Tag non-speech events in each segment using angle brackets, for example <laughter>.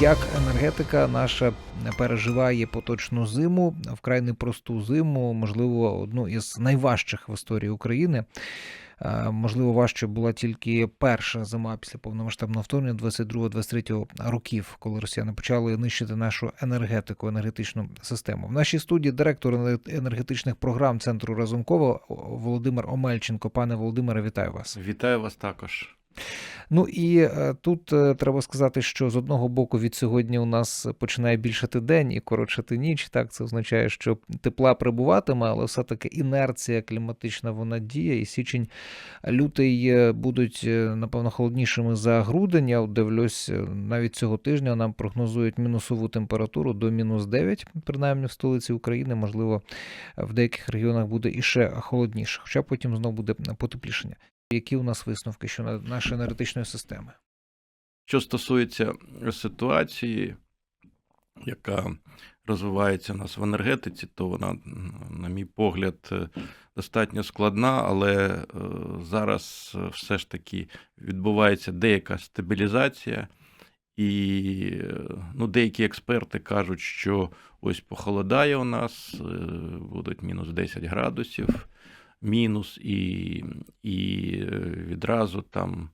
як енергетика наша переживає поточну зиму, вкрай непросту зиму, можливо, одну із найважчих в історії України. Е, Можливо, важче була тільки перша зима після повномасштабного вторгнення 22-23 років, коли росіяни почали нищити нашу енергетику, енергетичну систему. В нашій студії директор енергетичних програм центру Разумкова Володимир Омельченко. Пане Володимире, вітаю вас. Вітаю вас також. Ну і е, тут е, треба сказати, що з одного боку від сьогодні у нас починає більшати день і коротшати ніч. Так, це означає, що тепла прибуватиме, але все-таки інерція кліматична вона діє, і січень, лютий е, будуть напевно холоднішими за грудень. Я дивлюсь, навіть цього тижня нам прогнозують мінусову температуру до мінус 9, принаймні в столиці України. Можливо, в деяких регіонах буде іще холодніше, хоча потім знову буде потеплішення. Які у нас висновки щодо нашої енергетичної системи? Що стосується ситуації, яка розвивається у нас в енергетиці, то вона, на мій погляд, е, достатньо складна, але е, зараз е, все ж таки відбувається деяка стабілізація. І ну, деякі експерти кажуть, що ось похолодає у нас, будуть мінус 10 градусів, мінус, і, і е, відразу там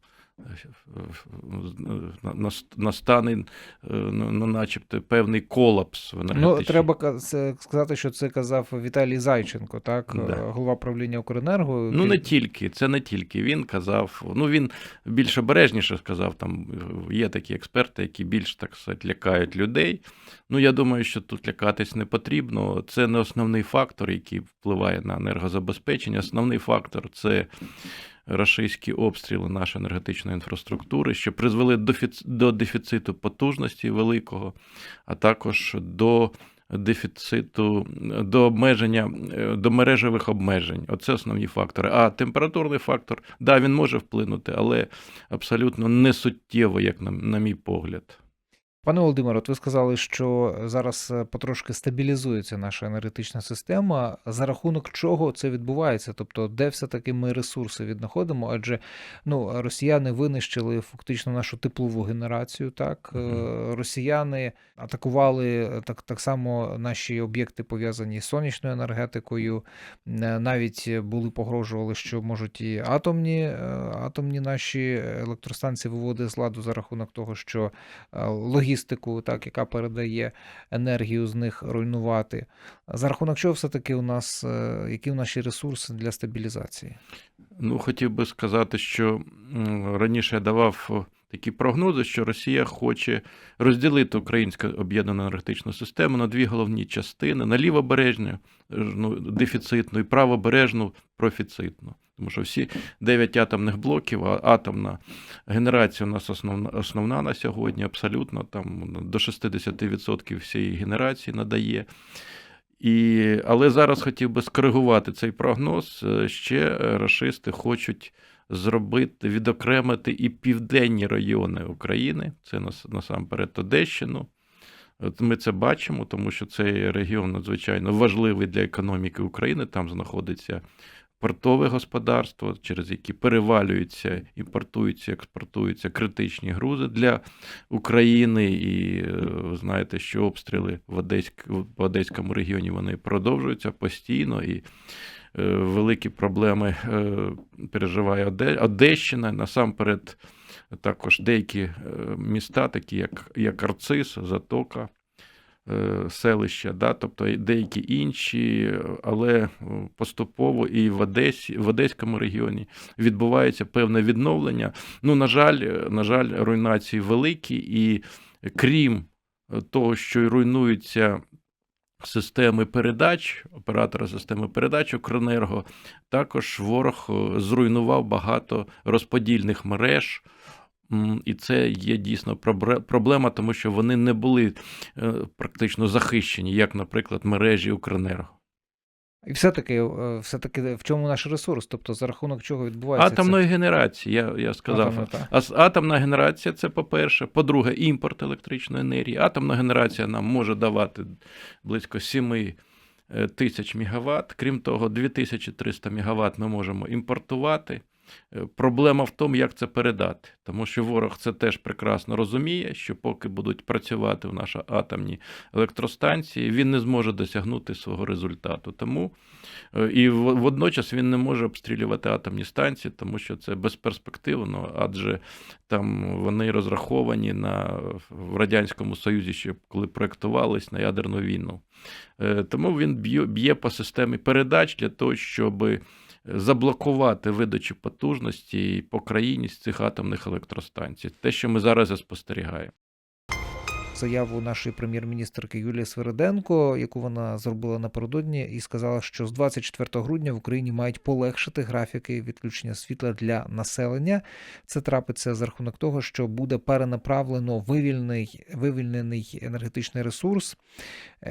настане, е, ну, ну, начебто, певний колапс в. Ну, треба сказати, що це казав Віталій Зайченко, так, Да. е, голова правління Укренерго. Ну, не тільки, це не тільки. Він казав, ну він більш обережніше сказав, там є такі експерти, які більш так сказати, лякають людей. Ну, я думаю, що тут лякатись не потрібно. Це не основний фактор, який впливає на енергозабезпечення. Основний фактор це рашистські обстріли нашої енергетичної інфраструктури, що призвели до фіц- до дефіциту потужності великого, а також до дефіциту, до обмеження, е, до мережевих обмежень. Оце основні фактори. А температурний фактор, да, він може вплинути, але абсолютно не суттєво, як на, на мій погляд. Пане Володимире, от ви сказали, що зараз е, потрошки стабілізується наша енергетична система. За рахунок чого це відбувається? Тобто, де все-таки ми ресурси віднаходимо? Адже ну, росіяни винищили фактично нашу теплову генерацію. Так, Мгм. росіяни атакували е, так, так само наші об'єкти пов'язані з сонячною енергетикою. Навіть були погрожували, що можуть і атомні, атомні наші електростанції виводити з ладу за рахунок того, що е, логістику, так, яка передає енергію з них руйнувати. За рахунок чого все-таки у нас, е, які у наші ресурси для стабілізації? Ну, хотів би сказати, що раніше я давав такі прогнози, що Росія хоче розділити українську об'єднану енергетичну систему на дві головні частини: на лівобережну, е, ну, дефіцитну, і правобережну профіцитну. Тому що всі 9 атомних блоків, а атомна генерація у нас основна, основна на сьогодні, абсолютно там до 60% всієї генерації надає. І, але зараз хотів би скоригувати цей прогноз. Е, Ще рашисти хочуть зробити, відокремити і південні райони України, це нас- насамперед Одещину. Ми це бачимо, тому що цей регіон надзвичайно важливий для економіки України. Там знаходиться портове господарство, через які перевалюються, імпортуються, експортуються критичні грузи для України. І е, ви знаєте, що обстріли в, Одеськ, в Одеському регіоні вони продовжуються постійно. І е, великі проблеми е, переживає Оде- Одещина. Насамперед, також деякі міста, такі як, як Арцис, Затока. Е, Селища, да, тобто деякі інші, але е, поступово і в Одесі, в Одеському регіоні відбувається певне відновлення. Ну, на жаль, е, на жаль, руйнації великі, і крім того, що руйнуються системи передач, оператора системи передач Укренерго, також ворог зруйнував багато розподільних мереж. І це є дійсно проблема, тому що вони не були е, практично захищені, як, наприклад, мережі Укренерго. І все-таки, е, все-таки в чому наш ресурс? Тобто, за рахунок чого відбувається Атомної генерації, я, я сказав. Атомна. А атомна генерація це по-перше. По-друге, імпорт електричної енергії. Атомна генерація нам може давати близько 7 е, тисяч мегаватт. Крім того, 2300 мегаватт ми можемо імпортувати. Е, Проблема в тому, як це передати, тому що ворог це теж прекрасно розуміє, що поки будуть працювати в наші атомні електростанції, він не зможе досягнути свого результату. Тому е, і водночас він не може обстрілювати атомні станції, тому що це безперспективно, адже там вони розраховані на в радянському союзі, ще коли проектувались на ядерну війну. Е, Тому він б'є, по системі передач для того, щоб заблокувати видачу потужності по країні з цих атомних електростанцій. Те, що ми зараз і спостерігаємо. заяву нашої прем'єр-міністрки Юлії Свириденко, яку вона зробила напередодні, і сказала, що з 24 грудня в Україні мають полегшити графіки відключення світла для населення. Це трапиться за рахунок того, що буде перенаправлено вивільний, вивільнений енергетичний ресурс,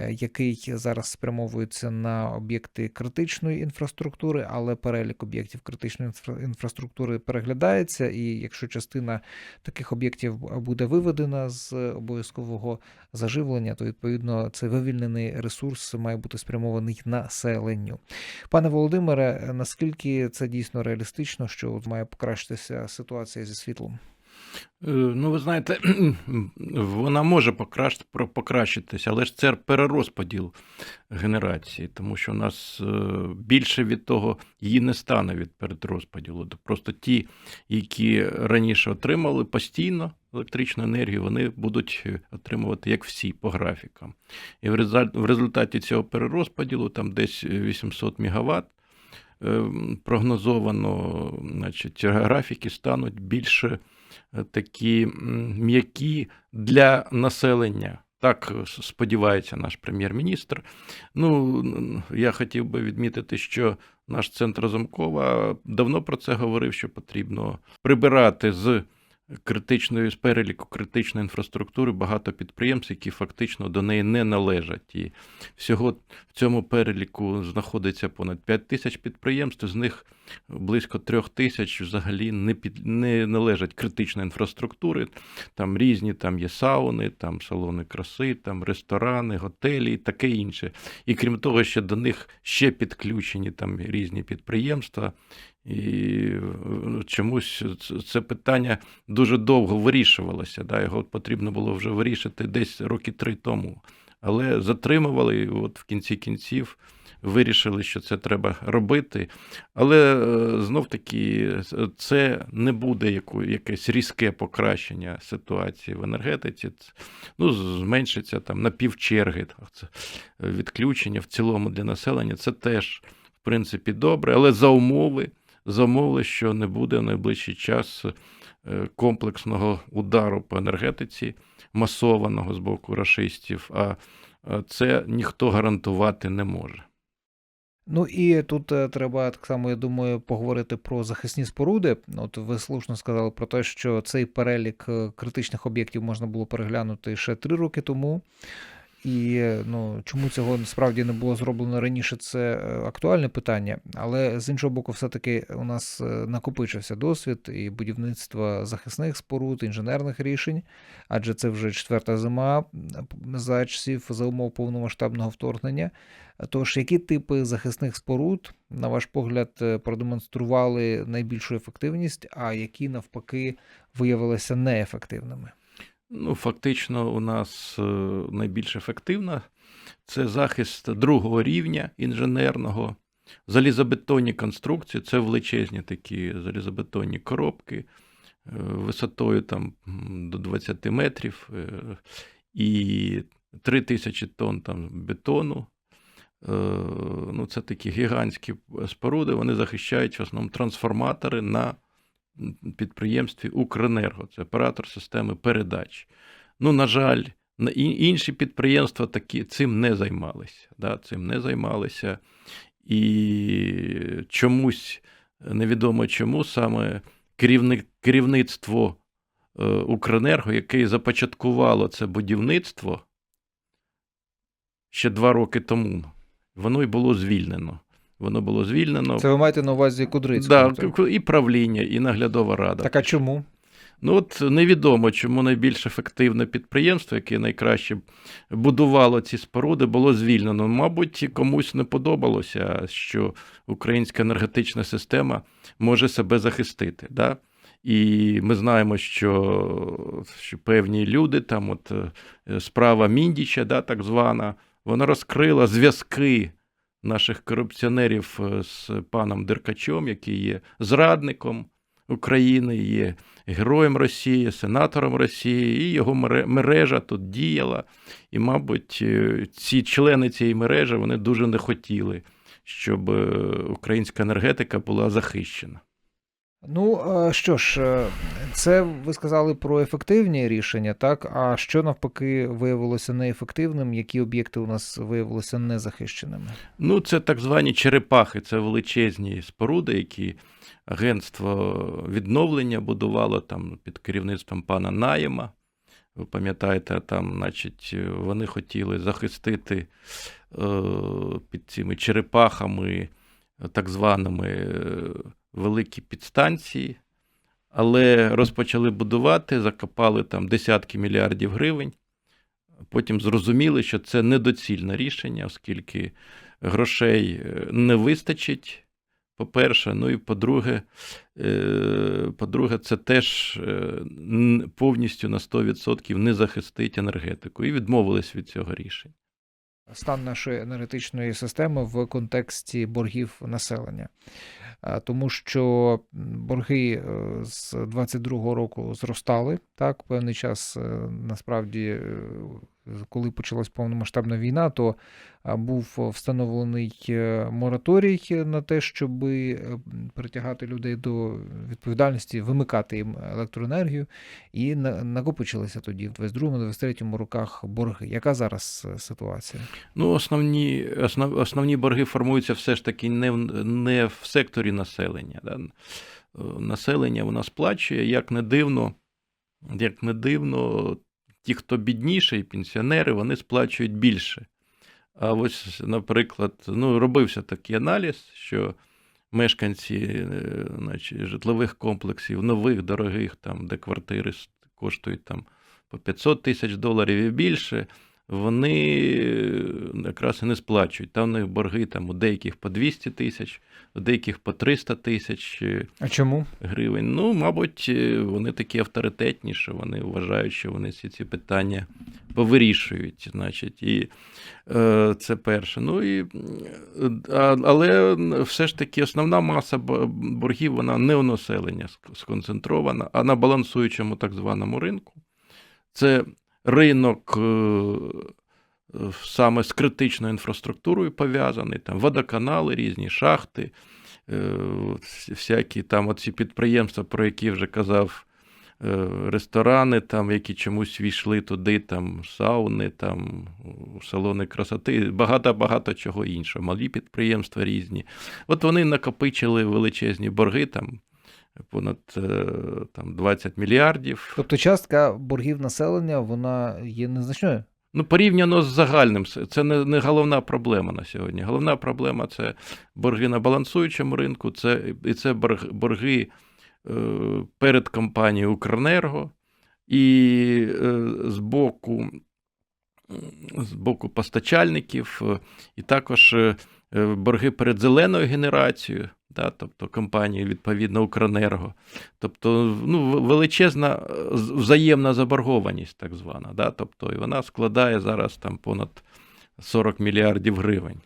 який зараз спрямовується на об'єкти критичної інфраструктури, але перелік об'єктів критичної інфра- інфраструктури переглядається, і якщо частина таких об'єктів буде виведена з обов'язкового заживлення, то відповідно цей вивільнений ресурс має бути спрямований населенню. Пане Володимире, наскільки це дійсно реалістично, що має покращитися ситуація зі світлом? Е, Ну, ви знаєте, <clears throat> вона може покращ- про- покращитися, але ж це перерозподіл генерації, тому що у нас е, більше від того її не стане від перерозподілу. Просто ті, які раніше отримали постійно електричну енергію, вони будуть отримувати як всі по графікам. І в результаті цього перерозподілу там десь 800 МВт е, прогнозовано, значить, графіки стануть більше такі м'які для населення. Так е, сподівається наш прем'єр-міністр. Ну, я хотів би відмітити, що наш центр Замкова давно про це говорив, що потрібно прибирати з критичної з переліку критичної інфраструктури багато підприємств, які фактично до неї не належать. І всього в цьому переліку знаходиться понад 5 тисяч підприємств, з них близько трьох тисяч взагалі не під не належать критичної інфраструктури. Там різні, там є сауни, там салони краси, там ресторани, готелі і таке інше. І крім того, ще до них ще підключені там різні підприємства. І е, чомусь це питання дуже довго вирішувалося. Да? Його потрібно було вже вирішити десь роки три тому. Але затримували, і от в кінці кінців вирішили, що це треба робити. Але е, знов таки це не буде якесь різке покращення ситуації в енергетиці. Ну, зменшиться там на півчерги це відключення в цілому для населення. Це теж, в принципі, добре, але за умови, за умови, що не буде в найближчий час е, комплексного удару по енергетиці, масованого з боку рашистів. А а це ніхто гарантувати не може. Ну і тут е, треба так само, я думаю, поговорити про захисні споруди. От ви слушно сказали про те, що цей перелік е, критичних об'єктів можна було переглянути ще три роки тому. І ну, чому цього насправді не було зроблено раніше, це е, актуальне питання. Але з іншого боку, все-таки у нас е, накопичився досвід і будівництва захисних споруд, інженерних рішень, адже це вже четверта зима за часів за умов повномасштабного вторгнення. Тож, які типи захисних споруд, на ваш погляд, е, продемонстрували найбільшу ефективність, а які навпаки виявилися неефективними? Ну, фактично, у нас е, найбільш ефективна це захист другого рівня інженерного. Залізобетонні конструкції це величезні такі залізобетонні коробки е, висотою там до 20 метрів е, і 3 тисячі тонн там бетону. Ну, це такі гігантські споруди, вони захищають в основному трансформатори на підприємстві Укренерго, це оператор системи передач. Ну, на жаль, інші підприємства такі цим не займалися. Да, цим не займалися. І чомусь, невідомо чому, саме керівник, керівництво е, Укренерго, яке започаткувало це будівництво ще два роки тому, воно й було звільнено. Воно було звільнено. Це ви маєте на увазі Кудрицького? Да, і правління, і наглядова рада. Так а чому? Ну от невідомо, чому найбільш ефективне підприємство, яке найкраще будувало ці споруди, було звільнено. Мабуть, комусь не подобалося, що українська енергетична система може себе захистити. Да? І ми знаємо, що, що певні люди, там от е, справа Міндіча, да, так звана, вона розкрила зв'язки наших корупціонерів е, з паном Деркачом, який є зрадником України, є героєм Росії, сенатором Росії, і його мере- мережа тут діяла. І, мабуть, е, ці члени цієї мережі вони дуже не хотіли, щоб е, українська енергетика була захищена. Ну е, що ж, е, це ви сказали про ефективні рішення, так? А що навпаки виявилося неефективним? Які об'єкти у нас виявилися незахищеними? Ну, це так звані черепахи, це величезні споруди, які агентство відновлення будувало там під керівництвом пана Наєма. Ви пам'ятаєте, там, значить, вони хотіли захистити е, під цими черепахами, так званими великі підстанції, але розпочали будувати, закопали там десятки мільярдів гривень. Потім зрозуміли, що це недоцільне рішення, оскільки грошей е, не вистачить. По-перше, ну і по-друге, е, по-друге, це теж е, повністю на 100% не захистить енергетику. І відмовились від цього рішення. Стан нашої енергетичної системи в контексті боргів населення. Тому що борги е, з 22-го року зростали, так, певний час е, насправді, е, коли почалась повномасштабна війна, то був встановлений е, мораторій на те, щоб притягати людей до відповідальності, вимикати їм електроенергію, і накопичилися тоді в 22-23 роках борги. Яка зараз е, ситуація? Ну, основні, основ, основні борги формуються все ж таки не в, не в секторі населення. Да? Е, Населення вона сплачує, як не дивно, як не дивно, ті, хто бідніший, пенсіонери, вони сплачують більше. А ось, наприклад, ну, робився такий аналіз, що мешканці е, значить, житлових комплексів, нових, дорогих, там, де квартири коштують там, по 500 тисяч доларів і більше, вони е, якраз і не сплачують. Там у них борги там, у деяких по 200 тисяч, у деяких по 300 тисяч е, А чому? гривень. Ну, мабуть, е, вони такі авторитетні, що вони вважають, що вони всі ці питання повирішують. Значить, і е, це перше. Ну, і, а, але все ж таки основна маса боргів вона не у населення сконцентрована, а на балансуючому так званому ринку. Це ринок е, саме з критичною інфраструктурою пов'язаний, там водоканали, різні шахти, е, всякі там оці підприємства, про які вже казав, е, ресторани, там, які чомусь війшли туди, там сауни, там салони красоти, багато-багато чого іншого, малі підприємства різні. От вони накопичили величезні борги, там понад е, там, 20 мільярдів. Тобто частка боргів населення вона є незначною. Ну, порівняно з загальним, це не, не головна проблема на сьогодні. Головна проблема це борги на балансуючому ринку, це, і це борг, борги е, перед компанією Укренерго і е, з боку, з боку постачальників, е, і також е, борги перед зеленою генерацією, да, тобто компанією, відповідно, Укренерго. Тобто ну, величезна е, взаємна заборгованість, так звана. Да, тобто, і вона складає зараз там понад 40 мільярдів гривень.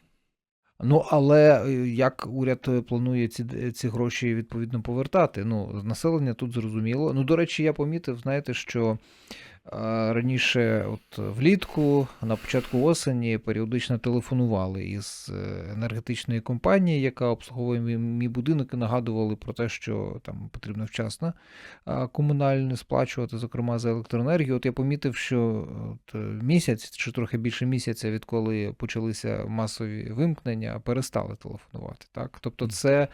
Ну але е, як уряд е, планує ці, ці гроші відповідно повертати? Ну, населення тут зрозуміло. Ну, до речі, я помітив, знаєте, що е, раніше, от влітку, на початку осені, періодично телефонували із е, енергетичної компанії, яка обслуговує мій, будинок, і нагадували про те, що там потрібно вчасно комунальне сплачувати, зокрема за електроенергію. От я помітив, що от місяць чи трохи більше місяця, відколи почалися масові вимкнення, перестали телефонувати. Так? Тобто, це,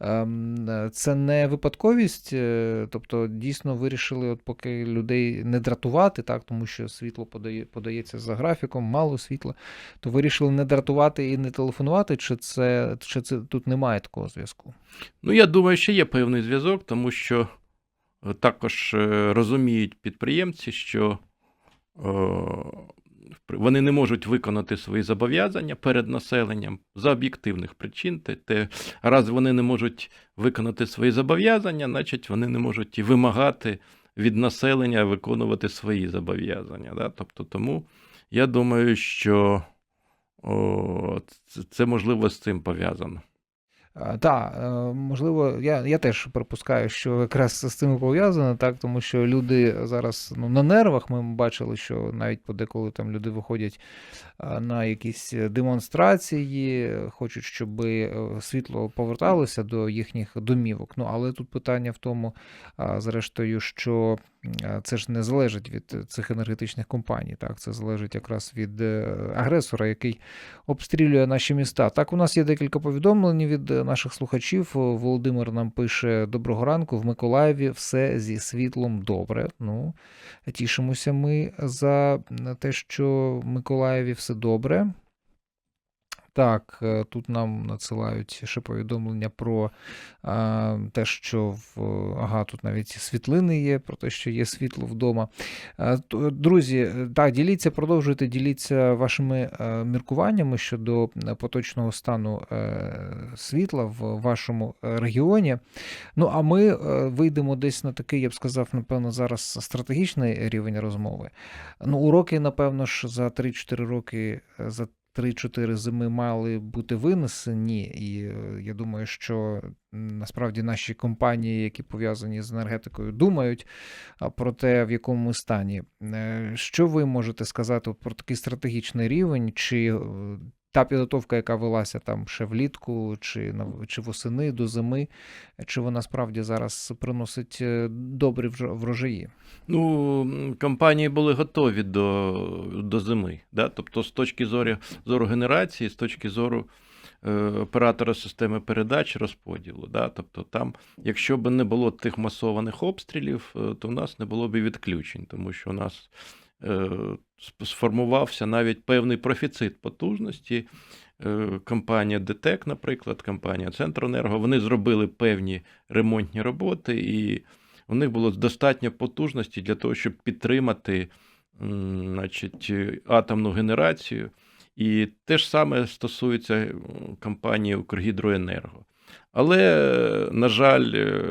ем, це не випадковість, е, тобто дійсно вирішили, от поки людей не дратувати, так, тому що світло подає, подається за графіком, мало світла, то вирішили не дратувати і не телефонувати, чи це, чи це тут немає такого зв'язку? Ну, я думаю, що є певний зв'язок, тому що е, також е, розуміють підприємці, що е, вони не можуть виконати свої зобов'язання перед населенням за об'єктивних причин. Те, раз вони не можуть виконати свої зобов'язання, значить вони не можуть і вимагати від населення виконувати свої зобов'язання. Да? Тобто, тому я думаю, що о, це, можливо з цим пов'язано. Так, можливо, я, я теж припускаю, що якраз з цим пов'язано, так, тому що люди зараз ну, на нервах. Ми бачили, що навіть подеколи там люди виходять на якісь демонстрації, хочуть, щоб е, світло поверталося до їхніх домівок. Ну, але тут питання в тому, зрештою, що це ж не залежить від цих енергетичних компаній, так, це залежить якраз від е, агресора, який обстрілює наші міста. Так, у нас є декілька повідомлень від наших слухачів. Володимир нам пише: Доброго ранку, в Миколаєві все зі світлом добре. Ну, тішимося ми за те, що в Миколаєві все добре. Так, е, тут нам надсилають ще повідомлення про а, те, що в ага, тут навіть світлини є, про те, що є світло вдома. А, то, друзі, так, діліться, продовжуйте діліться вашими а, міркуваннями щодо поточного стану е, світла в вашому регіоні. Ну, а ми е, вийдемо десь на такий, я б сказав, напевно, зараз стратегічний рівень розмови. Ну, уроки, напевно ж, за 3-4 роки, е, за 3-4 зими мали бути винесені, і е, я думаю, що насправді наші компанії, які пов'язані з енергетикою, думають про те, в якому стані. Е, що ви можете сказати про такий стратегічний рівень? Чи е, та підготовка, яка велася там ще влітку, чи чи восени до зими, чи вона справді зараз приносить добрі врожаї? Ну, компанії були готові до до зими. Да? Тобто, з точки зору зору генерації, з точки зору е, оператора системи передач розподілу. Да? Тобто, там, якщо б не було тих масованих обстрілів, то в нас не було б відключень, тому що у нас е, сформувався навіть певний профіцит потужності. Е, компанія ДТЕК, наприклад, компанія Центренерго, вони зробили певні ремонтні роботи, і у них було достатньо потужності для того, щоб підтримати значить, атомну генерацію. І те ж саме стосується компанії Укргідроенерго. Але, на жаль, е,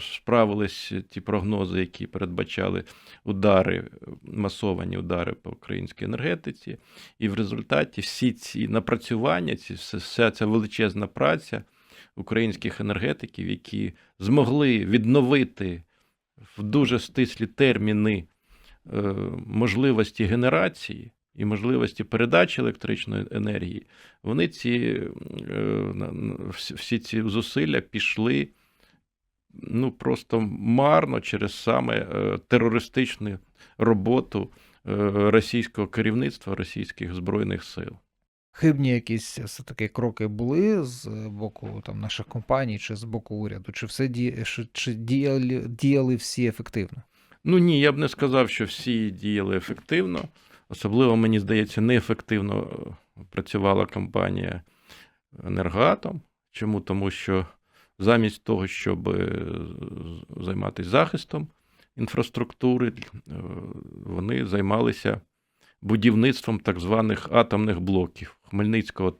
справились ті прогнози, які передбачали удари, масовані удари по українській енергетиці. І в результаті всі ці напрацювання, вся ця величезна праця українських енергетиків, які змогли відновити в дуже стислі терміни е, можливості генерації і можливості передачі електричної енергії, вони ці е, всі ці зусилля пішли ну, просто марно через саме е, терористичну роботу російського керівництва російських збройних сил. Хибні якісь все-таки кроки були з боку там наших компаній чи з боку уряду? Чи все ді... чи діяли, діяли всі ефективно? Ну ні, я б не сказав, що всі діяли ефективно. Особливо, мені здається, неефективно працювала компанія Енергоатом. Чому? Тому що замість того, щоб е, займатися захистом інфраструктури, е, вони займалися будівництвом так званих атомних блоків Хмельницького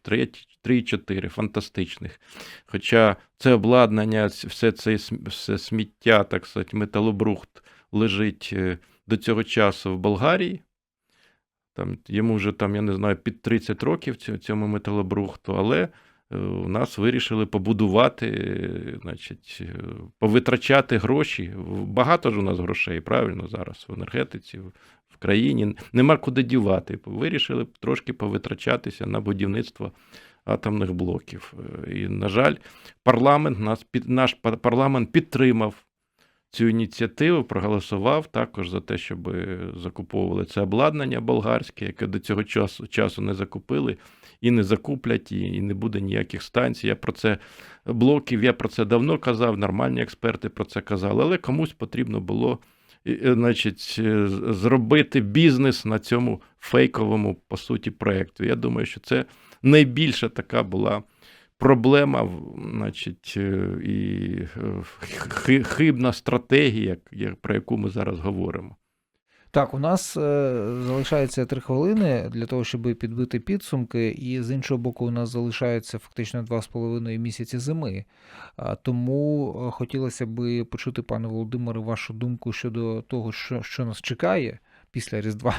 3 4 фантастичних. Хоча це обладнання, все це все сміття, так сказати, металобрухт лежить е, до цього часу в Болгарії. Там, Йому вже, там, я не знаю, під 30 років цьому металобрухту, але е, у нас вирішили побудувати, е, значить, повитрачати гроші. Багато ж у нас грошей, правильно, зараз в енергетиці, в країні, нема куди дівати. Вирішили трошки повитрачатися на будівництво атомних блоків. І, на жаль, парламент нас під наш парламент підтримав цю ініціативу, проголосував також за те, щоб закуповували це обладнання болгарське, яке до цього часу часу не закупили і не закуплять, і не буде ніяких станцій. Я про це блоків, я про це давно казав, нормальні експерти про це казали, але комусь потрібно було. Е, значить, е, зробити бізнес на цьому фейковому, по суті, проєкту. Я думаю, що це найбільша така була проблема, значить, е, і е, хибна стратегія, про яку ми зараз говоримо. Так, у нас е, залишається три хвилини для того, щоб підбити підсумки, і з іншого боку, у нас залишається фактично два з половиною місяці зими. Тому хотілося би почути, пане Володимире, вашу думку щодо того, що, що нас чекає після Різдва.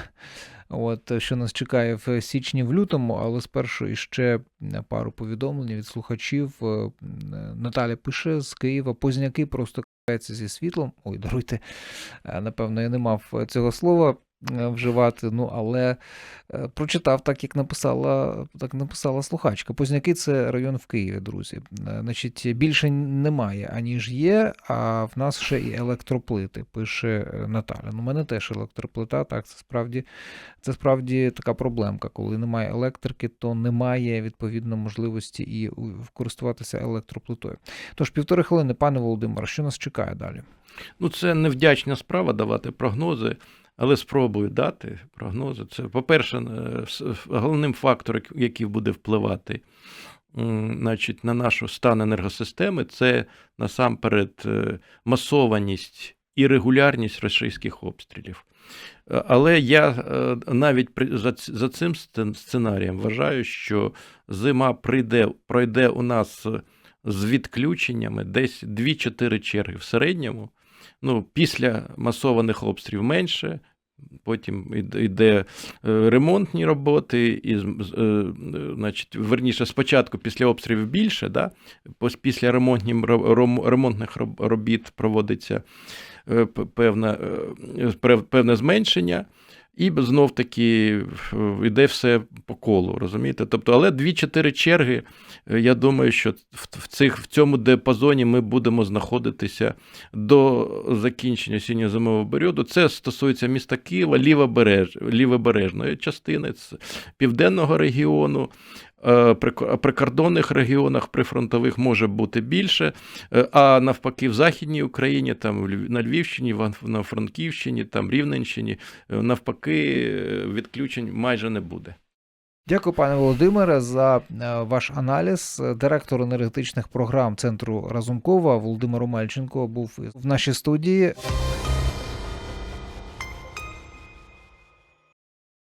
От що нас чекає в січні, в лютому, але спершу іще пару повідомлень від слухачів. Е, Наталя пише з Києва, позняки просто кається зі світлом. Ой, даруйте, Е, Напевно, я не мав е, цього слова вживати, ну але е, прочитав так, як написала, так написала слухачка. Позняки це район в Києві, друзі. Е, Значить, більше немає, аніж є, а в нас ще і електроплити, пише е, Наталя. Ну, у мене теж електроплита, так, це справді, це справді така проблемка. Коли немає електрики, то немає відповідно можливості і користуватися електроплитою. Тож півтори хвилини, пане Володимире, що нас чекає далі? Ну, це невдячна справа давати прогнози, але спробую дати прогнози. Це, по-перше, е, головним фактором, який буде впливати значить, на нашу стан енергосистеми, це насамперед е, масованість і регулярність російських обстрілів. Е, Але я навіть за, цим сценарієм вважаю, що зима прийде, пройде у нас з відключеннями десь 2-4 черги в середньому. Ну, після масованих обстрілів менше, потім йде е, ремонтні роботи, і, е, значить, верніше, спочатку після обстрілів більше, да? після ремонтних, ремонтних роб- робіт проводиться е, п- певна, е, пре- певне зменшення. І знов таки йде все по колу, розумієте? Тобто, але 2-4 черги, е, я думаю, що в, цих, в цьому диапазоні ми будемо знаходитися до закінчення осінньо-зимового періоду. Це стосується міста Києва, лівобереж, лівобережної частини, південного регіону. Е, прикордонних регіонах прифронтових може бути більше, е, а навпаки, в Західній Україні, там на Львівщині, на Франківщині, там Рівненщині, е, навпаки, відключень майже не буде. Дякую, пане Володимире, за ваш аналіз. Директор енергетичних програм центру Разумкова Володимир Омельченко був в нашій студії.